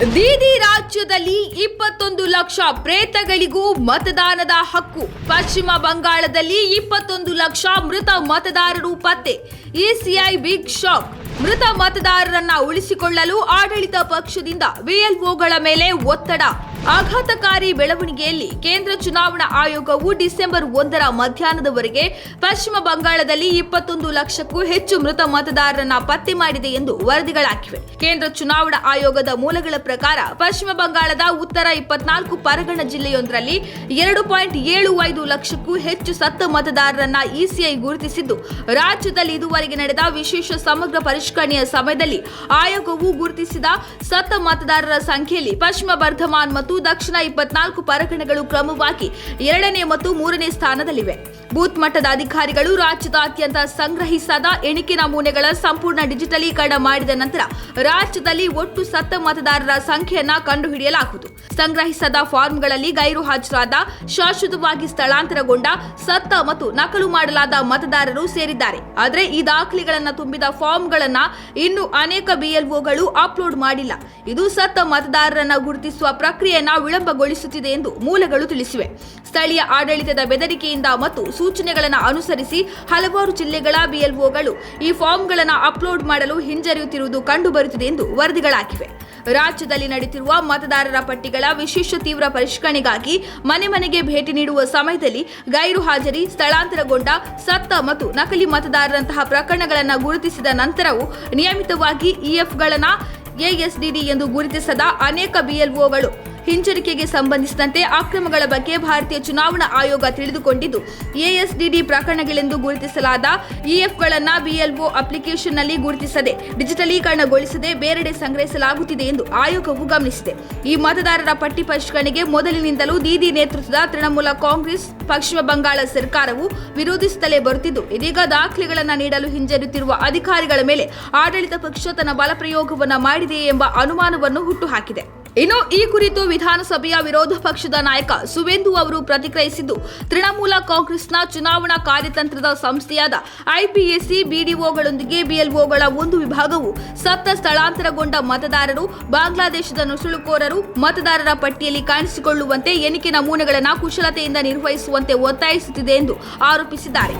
ದೀದಿ ರಾಜ್ಯದಲ್ಲಿ ಇಪ್ಪತ್ತೊಂದು ಲಕ್ಷ ಪ್ರೇತಗಳಿಗೂ ಮತದಾನದ ಹಕ್ಕು. ಪಶ್ಚಿಮ ಬಂಗಾಳದಲ್ಲಿ ಇಪ್ಪತ್ತೊಂದು ಲಕ್ಷ ಮೃತ ಮತದಾರರು ಪತ್ತೆ. ECI big shock. ಮೃತ ಮತದಾರರನ್ನ ಉಳಿಸಿಕೊಳ್ಳಲು ಆಡಳಿತ ಪಕ್ಷದಿಂದ ವಿಎಲ್ಒಗಳ ಮೇಲೆ ಒತ್ತಡ. ಆಘಾತಕಾರಿ ಬೆಳವಣಿಗೆಯಲ್ಲಿ ಕೇಂದ್ರ ಚುನಾವಣಾ ಆಯೋಗವು ಡಿಸೆಂಬರ್ ಒಂದರ ಮಧ್ಯಾಹ್ನದವರೆಗೆ ಪಶ್ಚಿಮ ಬಂಗಾಳದಲ್ಲಿ ಇಪ್ಪತ್ತೊಂದು ಲಕ್ಷಕ್ಕೂ ಹೆಚ್ಚು ಮೃತ ಮತದಾರರನ್ನ ಪತ್ತೆ ಮಾಡಿದೆ ಎಂದು ವರದಿಗಳಾಗಿವೆ. ಕೇಂದ್ರ ಚುನಾವಣಾ ಆಯೋಗದ ಮೂಲಗಳ ಪ್ರಕಾರ ಪಶ್ಚಿಮ ಬಂಗಾಳದ ಉತ್ತರ ಇಪ್ಪತ್ನಾಲ್ಕು ಪರಗಣ ಜಿಲ್ಲೆಯೊಂದರಲ್ಲಿ ಎರಡು ಪಾಯಿಂಟ್ ಏಳು ಐದು ಲಕ್ಷಕ್ಕೂ ಹೆಚ್ಚು ಸತ್ತ ಮತದಾರರನ್ನ ಇಸಿಐ ಗುರುತಿಸಿದ್ದು, ರಾಜ್ಯದಲ್ಲಿ ಇದುವರೆಗೆ ನಡೆದ ವಿಶೇಷ ಸಮಗ್ರ ಪರಿಷ್ಕರಣೆಯ ಸಮಯದಲ್ಲಿ ಆಯೋಗವು ಗುರುತಿಸಿದ ಸತ್ತ ಮತದಾರರ ಸಂಖ್ಯೆಯಲ್ಲಿ ಪಶ್ಚಿಮ ಬರ್ಧಮಾನ್ ಮತ್ತು ದಕ್ಷಿಣ ಇಪ್ಪತ್ನಾಲ್ಕು ಪರಗಣಗಳು ಕ್ರಮವಾಗಿ ಎರಡನೇ ಮತ್ತು ಮೂರನೇ ಸ್ಥಾನದಲ್ಲಿವೆ. ಬೂತ್ ಮಟ್ಟದ ಅಧಿಕಾರಿಗಳು ರಾಜ್ಯದಾದ್ಯಂತ ಸಂಗ್ರಹಿಸದ ಎಣಿಕೆ ನಮೂನೆಗಳ ಸಂಪೂರ್ಣ ಡಿಜಿಟಲೀಕರಣ ಮಾಡಿದ ನಂತರ ರಾಜ್ಯದಲ್ಲಿ ಒಟ್ಟು ಸತ್ತ ಮತದಾರರ ಸಂಖ್ಯೆಯನ್ನ ಕಂಡುಹಿಡಿಯಲಾಗುವುದು. ಸಂಗ್ರಹಿಸದ ಫಾರ್ಮ್ಗಳಲ್ಲಿ ಗೈರು ಹಾಜರಾದ, ಶಾಶ್ವತವಾಗಿ ಸ್ಥಳಾಂತರಗೊಂಡ, ಸತ್ತ ಮತ್ತು ನಕಲು ಮಾಡಲಾದ ಮತದಾರರು ಸೇರಿದ್ದಾರೆ. ಆದರೆ ಈ ದಾಖಲೆಗಳನ್ನು ತುಂಬಿದ ಫಾರ್ಮ್ಗಳನ್ನ ಇನ್ನೂ ಅನೇಕ ಬಿಎಲ್ಒಗಳು ಅಪ್ಲೋಡ್ ಮಾಡಿಲ್ಲ. ಇದು ಸತ್ತ ಮತದಾರರನ್ನ ಗುರುತಿಸುವ ಪ್ರಕ್ರಿಯೆಯನ್ನ ವಿಳಂಬಗೊಳಿಸುತ್ತಿದೆ ಎಂದು ಮೂಲಗಳು ತಿಳಿಸಿವೆ. ಸ್ಥಳೀಯ ಆಡಳಿತದ ಬೆದರಿಕೆಯಿಂದ ಮತ್ತು ಸೂಚನೆಗಳನ್ನು ಅನುಸರಿಸಿ ಹಲವಾರು ಜಿಲ್ಲೆಗಳ ಬಿಎಲ್ಒಗಳು ಈ ಫಾರ್ಮ್ಗಳನ್ನು ಅಪ್ಲೋಡ್ ಮಾಡಲು ಹಿಂಜರಿಯುತ್ತಿರುವುದು ಕಂಡುಬರುತ್ತಿದೆ ಎಂದು ವರದಿಗಳಾಗಿವೆ. ರಾಜ್ಯದಲ್ಲಿ ನಡೆಯುತ್ತಿರುವ ಮತದಾರರ ಪಟ್ಟಿಗಳ ವಿಶೇಷ ತೀವ್ರ ಪರಿಷ್ಕರಣೆಗಾಗಿ ಮನೆ ಮನೆಗೆ ಭೇಟಿ ನೀಡುವ ಸಮಯದಲ್ಲಿ ಗೈರು ಹಾಜರಿ ಸ್ಥಳಾಂತರಗೊಂಡ ಸತ್ತ ಮತ್ತು ನಕಲಿ ಮತದಾರರಂತಹ ಪ್ರಕರಣಗಳನ್ನು ಗುರುತಿಸಿದ ನಂತರವೂ ನಿಯಮಿತವಾಗಿ ಇಎಫ್ಗಳನ್ನು ಎಎಸ್ಡಿಡಿ ಎಂದು ಗುರುತಿಸದ ಅನೇಕ ಬಿಎಲ್ಒಗಳು ಹಿಂಜರಿಕೆಗೆ ಸಂಬಂಧಿಸಿದಂತೆ ಅಕ್ರಮಗಳ ಬಗ್ಗೆ ಭಾರತೀಯ ಚುನಾವಣಾ ಆಯೋಗ ತಿಳಿದುಕೊಂಡಿದ್ದು ಎಎಸ್ಡಿಡಿ ಪ್ರಕರಣಗಳೆಂದು ಗುರುತಿಸಲಾದ ಇಎಫ್ಗಳನ್ನು ಬಿಎಲ್ಒ ಅಪ್ಲಿಕೇಶನ್ನಲ್ಲಿ ಗುರುತಿಸದೆ, ಡಿಜಿಟಲೀಕರಣಗೊಳಿಸದೆ ಬೇರೆಡೆ ಸಂಗ್ರಹಿಸಲಾಗುತ್ತಿದೆ ಎಂದು ಆಯೋಗವು ಗಮನಿಸಿದೆ. ಈ ಮತದಾರರ ಪಟ್ಟಿ ಪರಿಷ್ಕರಣೆಗೆ ಮೊದಲಿನಿಂದಲೂ ದೀದಿ ನೇತೃತ್ವದ ತೃಣಮೂಲ ಕಾಂಗ್ರೆಸ್, ಪಶ್ಚಿಮ ಬಂಗಾಳ ಸರ್ಕಾರವು ವಿರೋಧಿಸುತ್ತಲೇ ಬರುತ್ತಿದ್ದು, ಇದೀಗ ದಾಖಲೆಗಳನ್ನು ನೀಡಲು ಹಿಂಜರಿಯುತ್ತಿರುವ ಅಧಿಕಾರಿಗಳ ಮೇಲೆ ಆಡಳಿತ ಪಕ್ಷ ತನ್ನ ಬಲಪ್ರಯೋಗವನ್ನು ಮಾಡಿದೆಯೇ ಎಂಬ ಅನುಮಾನವನ್ನು ಹುಟ್ಟುಹಾಕಿದೆ ಇನ್ನು ಈ ಕುರಿತು ವಿಧಾನಸಭೆಯ ವಿರೋಧ ಪಕ್ಷದ ನಾಯಕ ಸುವೇಂದು ಅವರು ಪ್ರತಿಕ್ರಿಯಿಸಿದ್ದು, ತೃಣಮೂಲ ಕಾಂಗ್ರೆಸ್ನ ಚುನಾವಣಾ ಕಾರ್ಯತಂತ್ರದ ಸಂಸ್ಥೆಯಾದ ಐಪಿಎಸ್ಸಿ, ಬಿಡಿಒಗಳೊಂದಿಗೆ ಬಿಎಲ್ಒಗಳ ಒಂದು ವಿಭಾಗವು ಸತ್ತ ಸ್ಥಳಾಂತರಗೊಂಡ ಮತದಾರರು, ಬಾಂಗ್ಲಾದೇಶದ ನುಸುಳುಕೋರರು ಮತದಾರರ ಪಟ್ಟಿಯಲ್ಲಿ ಕಾಣಿಸಿಕೊಳ್ಳುವಂತೆ ಎಣಿಕೆ ನಮೂನೆಗಳನ್ನು ಕುಶಲತೆಯಿಂದ ನಿರ್ವಹಿಸುವಂತೆ ಒತ್ತಾಯಿಸುತ್ತಿದೆ ಎಂದು ಆರೋಪಿಸಿದ್ದಾರೆ.